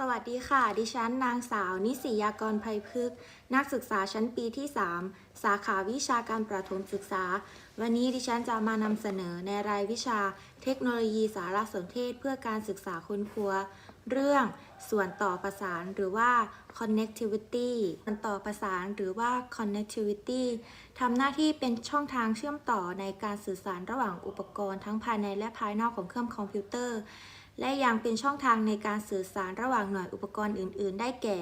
สวัสดีค่ะ ดิฉันนางสาว นิสิยากรภัยพฤกษ์นักศึกษาชั้นปีที่ 3 สาขาวิชาการประถมศึกษา วันนี้ดิฉันจะมานำเสนอในรายวิชา เทคโนโลยีสารสนเทศเพื่อการศึกษาค้นครัวเรื่องส่วนต่อประสานหรือว่า connectivity ส่วนต่อประสานหรือว่า connectivity ทำหน้าที่เป็นช่องทางเชื่อมต่อในการสื่อสารระหว่างอุปกรณ์ทั้งภายในและภายนอกของเครื่องคอมพิวเตอร์ และยังเป็นช่องทางในการสื่อสารระหว่างหน่วยอุปกรณ์อื่น ๆ ได้แก่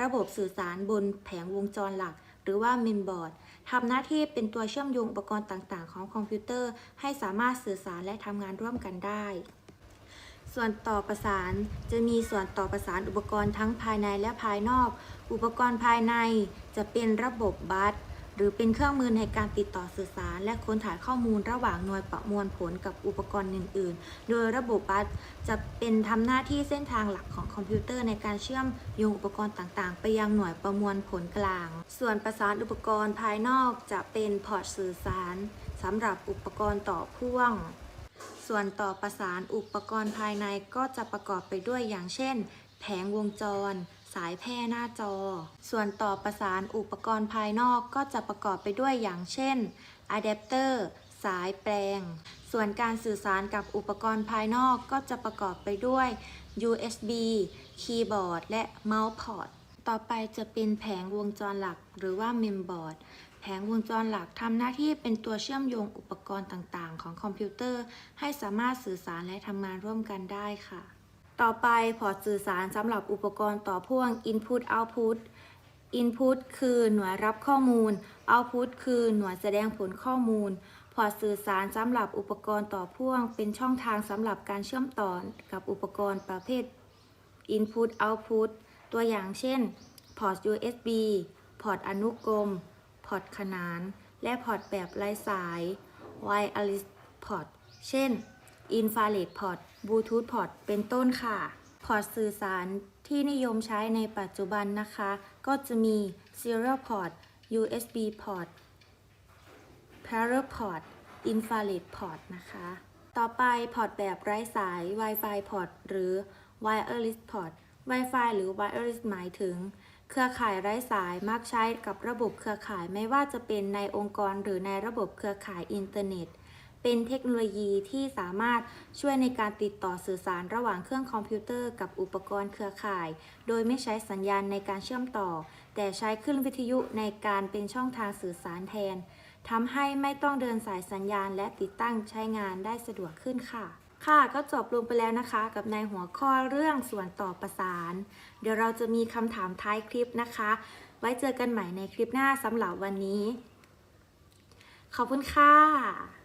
ระบบสื่อสารบนแผงวงจรหลัก หรือว่า mainboard ทำหน้าที่เป็นตัวเชื่อมโยงอุปกรณ์ต่าง ๆ ของคอมพิวเตอร์ ให้สามารถสื่อสารและทำงานร่วมกันได้ ส่วนต่อประสานจะมีส่วนต่อประสานอุปกรณ์ทั้งภายในและภายนอก อุปกรณ์ภายในจะเป็นระบบบัส หรือเป็นเครื่องมือในการติดต่อสื่อสาร และค้นถ่ายข้อมูลระหว่างหน่วยประมวลผลกับอุปกรณ์อื่น ๆ โดยระบบบัสจะเป็นทำหน้าที่เส้นทางหลักของคอมพิวเตอร์ในการเชื่อมโยงอุปกรณ์ต่าง ๆ ไปยังหน่วยประมวลผลกลาง ส่วนประสานอุปกรณ์ภายนอกจะเป็นพอร์ตสื่อสารสำหรับอุปกรณ์ต่อพ่วง ส่วนต่อประสานอุปกรณ์ภายในก็จะประกอบไปด้วยอย่างเช่น แผงวงจรายแพร่หน้าจอ ส่วนต่อประสานอุปกรณ์ภายนอกก็จะประกอบไปด้วยอย่างเช่นอะแดปเตอร์สายแปลง ส่วนการสื่อสารกับอุปกรณ์ภายนอกก็จะประกอบไปด้วย USB คีย์บอร์ด และเมาส์พอร์ต ต่อไปจะเป็นแผงวงจรหลักหรือว่าเมมบอร์ด แผงวงจรหลักทำหน้าที่เป็นตัวเชื่อมโยงอุปกรณ์ต่างๆ ของคอมพิวเตอร์ ให้สามารถสื่อสารและทำงานร่วมกันได้ค่ะ ต่อไปพอร์ตสื่อสารสำหรับอุปกรณ์ต่อพ่วง Input Output Input คือหน่วยรับข้อมูล Output คือหน่วยแสดงผลข้อมูล พอร์ตสื่อสารสำหรับอุปกรณ์ต่อพ่วง เป็นช่องทางสำหรับการเชื่อมต่อกับอุปกรณ์ประเภท Input Output ตัวอย่างเช่น พอร์ต USB พอร์ตอนุกรม พอร์ตขนาน และพอร์ตแบบไร้สาย Wireless Port เช่น Infrared Port Bluetooth Port เป็นต้นค่ะ พอร์ตสื่อสารที่นิยมใช้ในปัจจุบันนะคะ ก็จะมี Serial Port USB Port Parallel Port Infrared Port นะคะ ต่อไปพอร์ตแบบไร้สาย Wi-Fi Port หรือ Wireless Port Wi-Fi หรือ Wireless หมายถึง เครือข่ายไร้สายมักใช้กับระบบเครือข่ายไม่ว่าจะเป็นในองค์กรหรือในระบบเครือข่ายอินเทอร์เน็ต เป็นเทคโนโลยีที่สามารถช่วยในการติดต่อสื่อสารระหว่างเครื่องคอมพิวเตอร์กับอุปกรณ์เครือข่าย โดยไม่ใช้สัญญาณในการเชื่อมต่อ แต่ใช้คลื่นวิทยุในการเป็นช่องทางสื่อสารแทนทำให้ไม่ต้องเดินสายสัญญาณและติดตั้งใช้งานได้สะดวกขึ้นค่ะ ค่ะก็จบลงไปแล้วนะคะ กับในหัวข้อเรื่องส่วนต่อประสาน เดี๋ยวเราจะมีคำถามท้ายคลิปนะคะ ไว้เจอกันใหม่ในคลิปหน้าสำหรับวันนี้ ขอบคุณค่ะ